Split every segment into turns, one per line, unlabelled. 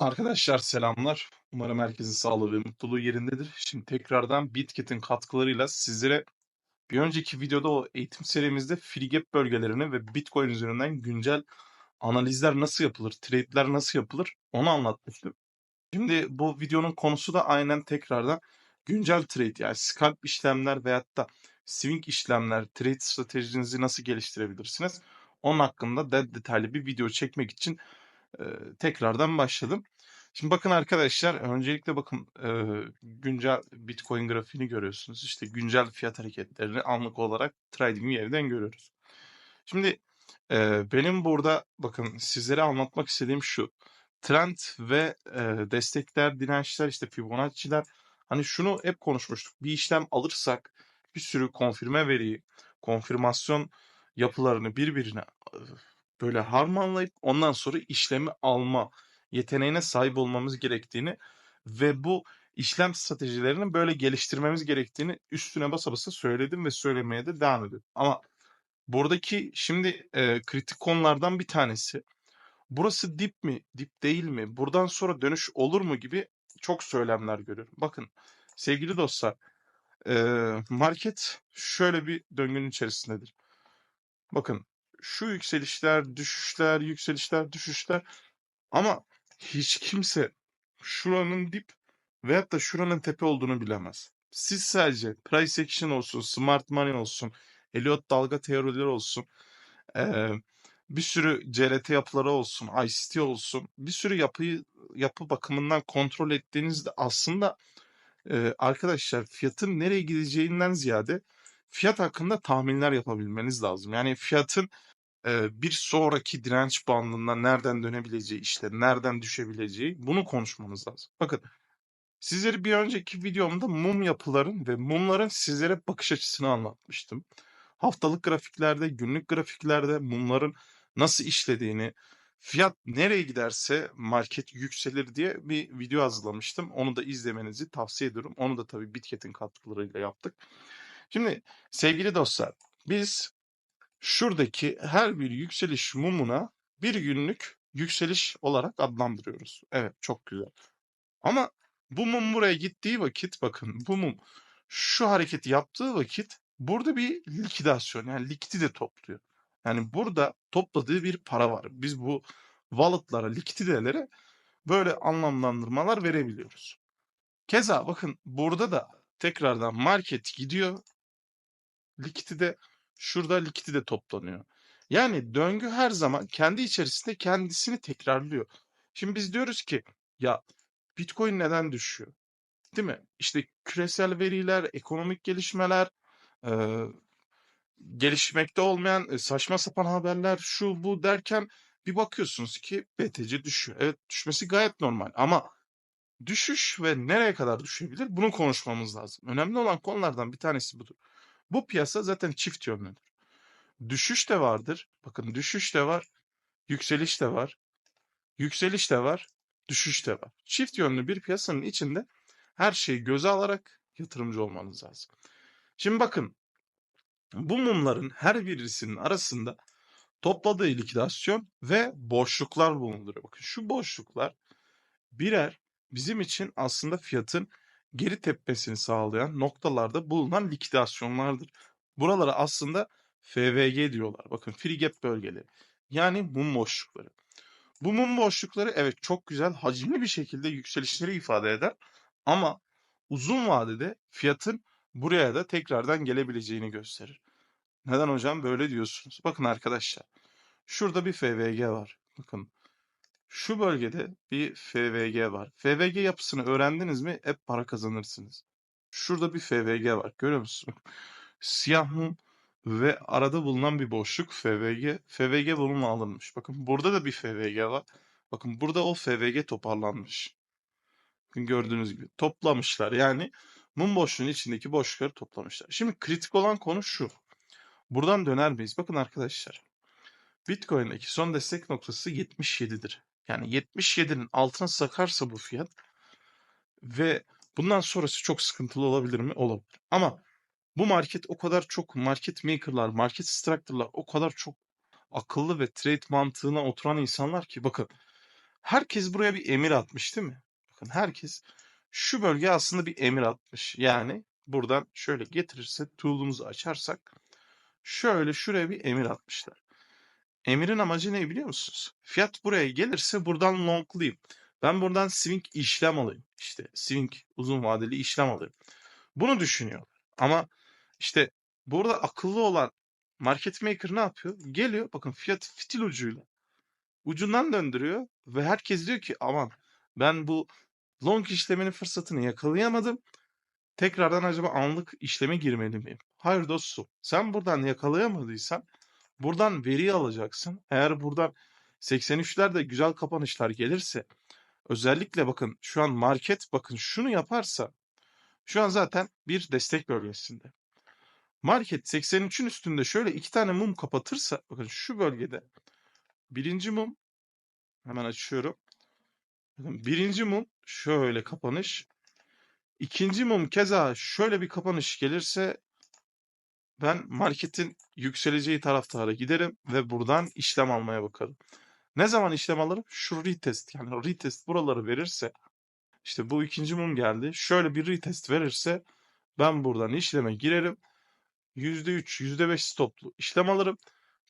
Arkadaşlar selamlar. Umarım herkesin sağlığı ve mutluluğu yerindedir. Şimdi tekrardan Bitkit'in katkılarıyla sizlere bir önceki videoda o eğitim serimizde free bölgelerini ve Bitcoin üzerinden güncel analizler nasıl yapılır, trade'ler nasıl yapılır onu anlatmıştım. Şimdi bu videonun konusu da aynen tekrardan güncel trade yani scalp işlemler veyahut da swing işlemler, trade stratejinizi nasıl geliştirebilirsiniz? Onun hakkında da detaylı bir video çekmek için tekrardan başladım. Şimdi bakın arkadaşlar öncelikle bakın e, güncel Bitcoin grafiğini görüyorsunuz. İşte güncel fiyat hareketlerini anlık olarak trading yerden görüyoruz. Şimdi e, benim burada bakın sizlere anlatmak istediğim şu. Trend ve e, destekler, dirençler, işte Fibonacci'ler. Hani şunu hep konuşmuştuk. Bir işlem alırsak bir sürü konfirme veriyi, konfirmasyon yapılarını birbirine böyle harmanlayıp ondan sonra işlemi alma yeteneğine sahip olmamız gerektiğini ve bu işlem stratejilerini böyle geliştirmemiz gerektiğini üstüne basa basa söyledim ve söylemeye de devam ediyorum. Ama buradaki şimdi e, kritik konulardan bir tanesi burası dip mi, dip değil mi, buradan sonra dönüş olur mu gibi çok söylemler görüyorum. Bakın sevgili dostlar e, market şöyle bir döngünün içerisindedir. Bakın şu yükselişler, düşüşler, yükselişler, düşüşler ama hiç kimse şuranın dip veyahut da şuranın tepe olduğunu bilemez. Siz sadece price action olsun, smart money olsun, Elliot dalga teorileri olsun, bir sürü CRT yapıları olsun, ICT olsun, bir sürü yapıyı yapı bakımından kontrol ettiğinizde aslında arkadaşlar fiyatın nereye gideceğinden ziyade fiyat hakkında tahminler yapabilmeniz lazım. Yani fiyatın eee, bir sonraki direnç bandından nereden dönebileceği, işte nereden düşebileceği bunu konuşmamız lazım. Bakın sizlere bir önceki videomda mum yapıların ve mumların sizlere bakış açısını anlatmıştım. Haftalık grafiklerde, günlük grafiklerde mumların nasıl işlediğini, fiyat nereye giderse market yükselir diye bir video hazırlamıştım. Onu da izlemenizi tavsiye ediyorum. Onu da tabii Bitket'in katkılarıyla yaptık. Şimdi sevgili dostlar biz şuradaki her bir yükseliş mumuna bir günlük yükseliş olarak adlandırıyoruz. Evet çok güzel. Ama bu mum buraya gittiği vakit bakın bu mum şu hareketi yaptığı vakit burada bir likidasyon yani likidite topluyor. Yani burada topladığı bir para var. Biz bu wallet'lara, likiditelere böyle anlamlandırmalar verebiliyoruz. Keza bakın burada da tekrardan market gidiyor. Likidite şurada likidite toplanıyor. Yani döngü her zaman kendi içerisinde kendisini tekrarlıyor. Şimdi biz diyoruz ki ya Bitcoin neden düşüyor? Değil mi? İşte küresel veriler, ekonomik gelişmeler, eee, gelişmekte olmayan e, saçma sapan haberler, şu bu derken bir bakıyorsunuz ki BTC düşüyor. Evet düşmesi gayet normal ama düşüş ve nereye kadar düşebilir bunu konuşmamız lazım. Önemli olan konulardan bir tanesi budur. Bu piyasa zaten çift yönlüdür. Düşüş de vardır. Bakın düşüş de var, yükseliş de var. Yükseliş de var, düşüş de var. Çift yönlü bir piyasanın içinde her şeyi göze alarak yatırımcı olmanız lazım. Şimdi bakın bu mumların her birisinin arasında topladığı likidasyon ve boşluklar bulunduruyor. Bakın şu boşluklar birer bizim için aslında fiyatın geri tepmesini sağlayan noktalarda bulunan likidasyonlardır. Buralara aslında FVG diyorlar. Bakın free gap bölgeleri. Yani mum boşlukları. Bu mum boşlukları evet çok güzel hacimli bir şekilde yükselişleri ifade eder ama uzun vadede fiyatın buraya da tekrardan gelebileceğini gösterir. Neden hocam böyle diyorsunuz? Bakın arkadaşlar şurada bir FVG var. Bakın şu bölgede bir FVG var. FVG yapısını öğrendiniz mi hep para kazanırsınız. Şurada bir FVG var. Görüyor musun? Siyah mum ve arada bulunan bir boşluk FVG. FVG bununla alınmış. Bakın burada da bir FVG var. Bakın burada o FVG toparlanmış. Gördüğünüz gibi toplamışlar. Yani mum boşluğunun içindeki boşlukları toplamışlar. Şimdi kritik olan konu şu. Buradan döner miyiz? Bakın arkadaşlar. Bitcoin'deki son destek noktası 77'dir. Yani 77'nin altına sakarsa bu fiyat ve bundan sonrası çok sıkıntılı olabilir mi? Olabilir. Ama bu market o kadar çok market maker'lar, market structure'lar o kadar çok akıllı ve trade mantığına oturan insanlar ki bakın Herkes buraya bir emir atmış değil mi? Bakın herkes şu bölgeye aslında bir emir atmış. Yani buradan şöyle getirirse tool'umuzu açarsak şöyle şuraya bir emir atmışlar. Emirin amacı ne biliyor musunuz? Fiyat buraya gelirse buradan longlayayım. Ben buradan swing işlem alayım. İşte swing uzun vadeli işlem alayım. Bunu düşünüyorlar. Ama işte burada akıllı olan market maker ne yapıyor? Geliyor bakın fiyat fitil ucuyla ucundan döndürüyor ve herkes diyor ki aman ben bu long işleminin fırsatını yakalayamadım. Tekrardan acaba anlık işleme girmeli miyim? Hayır dostum. Sen buradan yakalayamadıysan buradan veri alacaksın. Eğer buradan 83'lerde güzel kapanışlar gelirse özellikle bakın şu an market bakın şunu yaparsa şu an zaten bir destek bölgesinde. Market 83'ün üstünde şöyle iki tane mum kapatırsa bakın şu bölgede birinci mum hemen açıyorum. Bakın birinci mum şöyle kapanış. İkinci mum keza şöyle bir kapanış gelirse ben marketin yükseleceği taraftara giderim ve buradan işlem almaya bakarım. Ne zaman işlem alırım? Şu retest yani retest buraları verirse işte bu ikinci mum geldi. Şöyle bir retest verirse ben buradan işleme girerim. %3, %5 stoplu işlem alırım.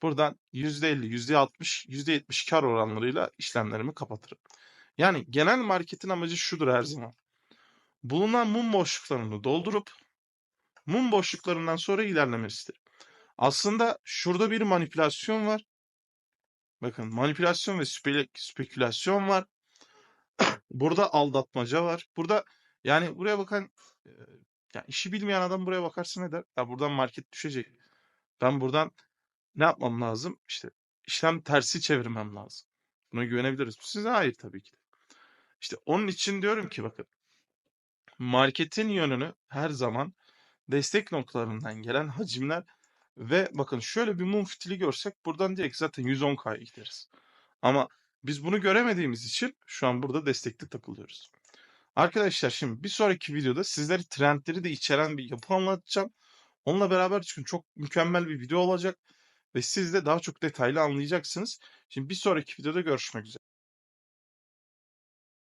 Buradan %50, %60, %70 kar oranlarıyla işlemlerimi kapatırım. Yani genel marketin amacı şudur her zaman. Bulunan mum boşluklarını doldurup mum boşluklarından sonra ilerlemesidir. Aslında şurada bir manipülasyon var. Bakın manipülasyon ve spek- spekülasyon var. Burada aldatmaca var. Burada yani buraya bakan e, ya işi bilmeyen adam buraya bakarsa ne der? Ya buradan market düşecek. Ben buradan ne yapmam lazım? İşte işlem tersi çevirmem lazım. Buna güvenebiliriz. Size hayır tabii ki. İşte onun için diyorum ki bakın marketin yönünü her zaman destek noktalarından gelen hacimler ve bakın şöyle bir mum fitili görsek buradan direkt zaten 110K'ya gideriz. Ama biz bunu göremediğimiz için şu an burada destekli takılıyoruz. Arkadaşlar şimdi bir sonraki videoda sizlere trendleri de içeren bir yapı anlatacağım. Onunla beraber çünkü çok mükemmel bir video olacak ve siz de daha çok detaylı anlayacaksınız. Şimdi bir sonraki videoda görüşmek üzere.